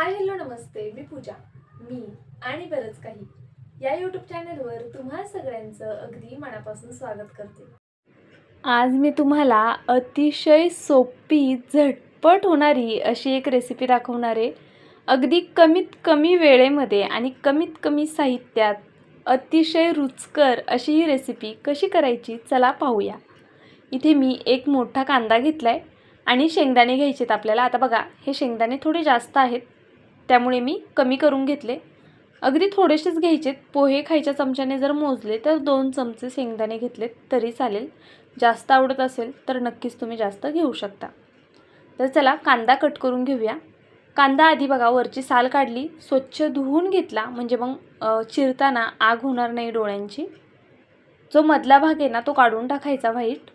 Hi hello नमस्ते. मी पूजा. मी आणि बरंच काही. या यूट्यूब चॅनलवर तुम्हा सगळ्यांचं अगदी मनापासून स्वागत करते. आज मी तुम्हाला अतिशय सोपी झटपट होणारी अशी एक रेसिपी दाखवणार आहे. अगदी कमीत कमी वेळेमध्ये आणि कमीत कमी साहित्यात अतिशय रुचकर अशी ही रेसिपी कशी करायची चला पाहूया. इथे मी एक मोठा कांदा घेतला आहे आणि शेंगदाणे घ्यायचे आहेत आपल्याला. आता बघा हे शेंगदाणे थोडे जास्त आहेत. त्यामुळे मी कमी करून घेतले. अगदी थोडेसेच घ्यायचेत. पोहे खायच्या चमच्याने जर मोजले तर दोन चमचे शेंगदाणे घेतलेत तरी चालेल. जास्त आवडत असेल तर नक्कीच तुम्ही जास्त घेऊ शकता. तर चला कांदा कट करून घेऊया. कांदा आधी बघा वरची साल काढली स्वच्छ धुवून घेतला म्हणजे मग चिरताना आग होणार नाही डोळ्यांची. जो मधला भाग आहे ना तो काढून टाकायचा व्हाईट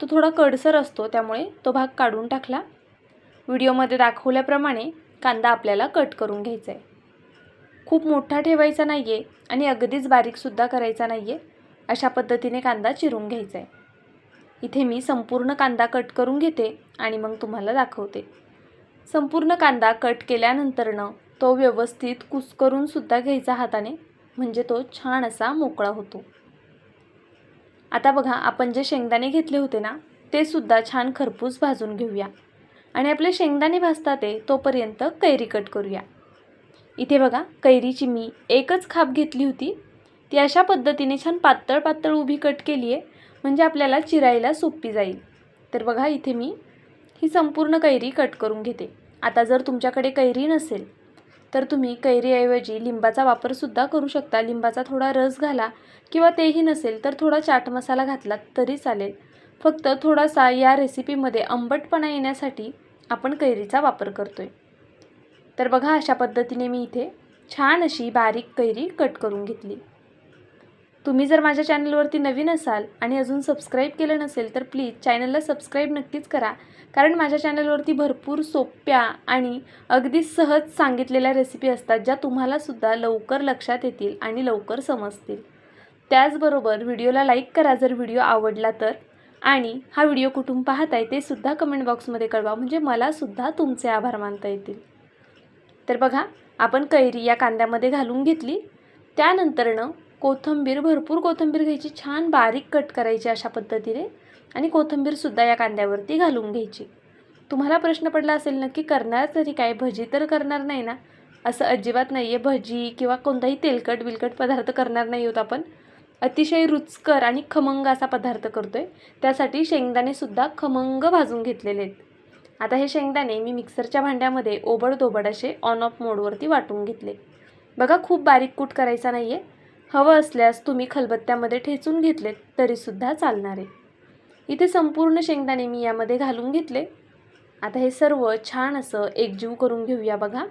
तो थोडा कडसर असतो त्यामुळे तो भाग काढून टाकला. व्हिडिओमध्ये दाखवल्याप्रमाणे कांदा आपल्याला कट करून घ्यायचा आहे खूप मोठा ठेवायचा नाही आहे आणि अगदीच बारीकसुद्धा करायचा नाही आहे अशा पद्धतीने कांदा चिरून घ्यायचा आहे इथे मी संपूर्ण कांदा कट करून घेते आणि मग तुम्हाला दाखवते. संपूर्ण कांदा कट केल्यानंतरनं तो व्यवस्थित कुस्करूनसुद्धा घ्यायचा हाताने म्हणजे तो छान असा मोकळा होतो. आता बघा आपण जे शेंगदाणे घेतले होते ना ते सुद्धा छान खरपूस भाजून घेऊया. आणि आपले शेंगदाणे भाजतात ते तोपर्यंत कैरी कट करूया. इथे बघा कैरीची मी एकच खाप घेतली होती. ती अशा पद्धतीने छान पातळ पातळ उभी कट केली आहे म्हणजे आपल्याला चिरायला सोपी जाईल. तर बघा इथे मी ही संपूर्ण कैरी कट करून घेते. आता जर तुमच्याकडे कैरी नसेल तर तुम्ही कैरीऐवजी लिंबाचा वापरसुद्धा करू शकता. लिंबाचा थोडा रस घाला किंवा तेही नसेल तर थोडा चाट मसाला घातला तरी चालेल. फक्त थोडासा या रेसिपीमध्ये आंबटपणा येण्यासाठी आपण कैरीचा वापर करतो आहे तर बघा अशा पद्धतीने मी इथे छान अशी बारीक कैरी कट करून घेतली. तुम्ही जर माझ्या चॅनलवरती नवीन असाल आणि अजून सबस्क्राईब केलं नसेल तर प्लीज चॅनलला सबस्क्राईब नक्कीच करा. कारण माझ्या चॅनलवरती भरपूर सोप्या आणि अगदी सहज सांगितलेल्या रेसिपी असतात ज्या तुम्हालासुद्धा लवकर लक्षात येतील आणि लवकर समजतील. त्याचबरोबर व्हिडिओला लाईक करा जर व्हिडिओ आवडला तर. आणि हा व्हिडिओ कुठून आहे ते सुद्धा कमेंट बॉक्समध्ये कळवा. म्हणजे मलासुद्धा तुमचे आभार मानता येतील. तर बघा आपण कैरी या कांद्यामध्ये घालून घेतली. त्यानंतरनं कोथिंबीर भरपूर कोथिंबीर घ्यायची छान बारीक कट करायची अशा पद्धतीने. आणि कोथिंबीरसुद्धा या कांद्यावरती घालून घ्यायची. तुम्हाला प्रश्न पडला असेल नक्की करणार तरी काय? भजी तर करणार नाही ना? असं अजिबात नाही आहे भजी किंवा कोणताही तेलकट बिलकट पदार्थ करणार नाही आहोत आपण. अतिशय रुचकर आणि खमंग असा पदार्थ करतो आहे त्यासाठी शेंगदाणेसुद्धा खमंग भाजून घेतलेले आहेत. आता हे शेंगदाणे मी मिक्सरच्या भांड्यामध्ये ओबडधोबड असे ऑन ऑफ मोडवरती वाटून घेतले. बघा खूप बारीक कूट करायचा नाही आहे हवं असल्यास तुम्ही खलबत्त्यामध्ये ठेचून घेतलेत तरीसुद्धा चालणार आहे. इथे संपूर्ण शेंगदाणे मी यामध्ये घालून घेतले. आता हे सर्व छान असं एकजीव करून घेऊया बघा.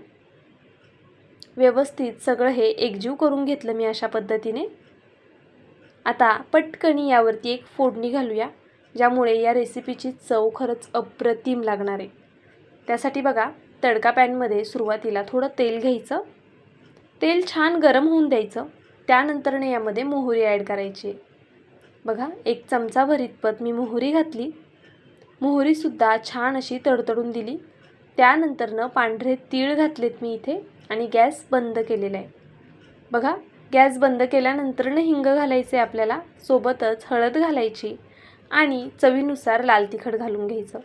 व्यवस्थित सगळं हे एकजीव करून घेतलं मी अशा पद्धतीने. आता पटकनी यावरती एक फोडणी घालूया ज्यामुळे या रेसिपीची चव खरंच अप्रतिम लागणार आहे. त्यासाठी बघा तडका पॅनमध्ये सुरुवातीला थोडं तेल घ्यायचं. तेल छान गरम होऊन द्यायचं. त्यानंतरने यामध्ये मोहरी ॲड करायची. बघा एक चमचा भरीतपत मी मोहरी घातली. मोहरीसुद्धा छान अशी तडतडून दिली. त्यानंतरनं पांढरे तीळ घातलेत मी इथे आणि गॅस बंद केलेला आहे. बघा गॅस बंद केल्यानंतरनं हिंग घालायचे आपल्याला सोबतच हळद घालायची आणि चवीनुसार लाल तिखट घालून घ्यायचं.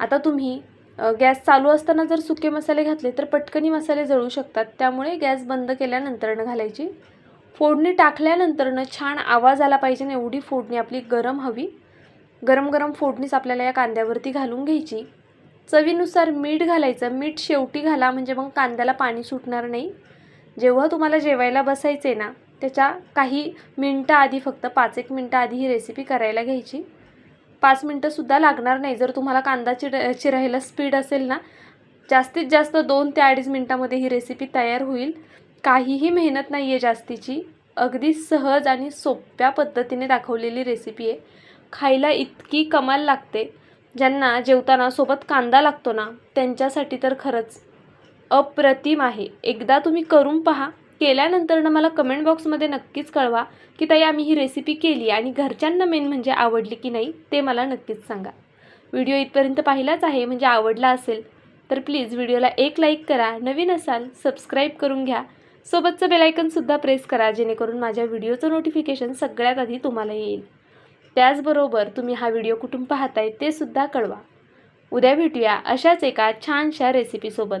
आता तुम्ही गॅस चालू असताना जर सुके मसाले घातले तर पटकनी मसाले जळू शकतात. त्यामुळे गॅस बंद केल्यानंतरनं घालायची. फोडणी टाकल्यानंतरनं छान आवाज आला पाहिजे ना एवढी फोडणी आपली गरम हवी. गरम गरम फोडणीच आपल्याला या कांद्यावरती घालून घ्यायची. चवीनुसार मीठ घालायचं. मीठ शेवटी घाला म्हणजे मग कांद्याला पाणी सुटणार नाही. जेव्हा तुम्हाला जेवायला बसायचे ना त्याच्या काही मिनटं आधी फक्त पाच एक मिनटं आधी ही रेसिपी करायला घ्यायची. पाच मिनटंसुद्धा लागणार नाही. जर तुम्हाला कांदा चिर चिरायला स्पीड असेल ना जास्तीत जास्त दोन ते अडीच मिनटामध्ये ही रेसिपी तयार होईल. काहीही मेहनत नाही आहे जास्तीची. अगदी सहज आणि सोप्या पद्धतीने दाखवलेली रेसिपी आहे. खायला इतकी कमाल लागते. ज्यांना जेवताना सोबत कांदा लागतो ना त्यांच्यासाठी तर खरंच अप्रतिम आहे. एकदा तुम्ही करून पहा. केल्यानंतरनं मला कमेंट बॉक्समध्ये नक्कीच कळवा की ताई आम्ही ही रेसिपी केली आणि घरच्यांना मेन म्हणजे आवडली की नाही ते मला नक्कीच सांगा. व्हिडिओ इथपर्यंत पाहिलाच आहे म्हणजे आवडला असेल तर प्लीज व्हिडिओला एक लाईक करा. नवीन असाल सबस्क्राईब करून घ्या. सोबतचं बेलायकनसुद्धा प्रेस करा जेणेकरून माझ्या व्हिडिओचं नोटिफिकेशन सगळ्यात आधी तुम्हाला येईल. त्याचबरोबर तुम्ही हा व्हिडिओ कुठून पाहताय ते सुद्धा कळवा. उद्या भेटूया अशाच एका छानशा रेसिपीसोबत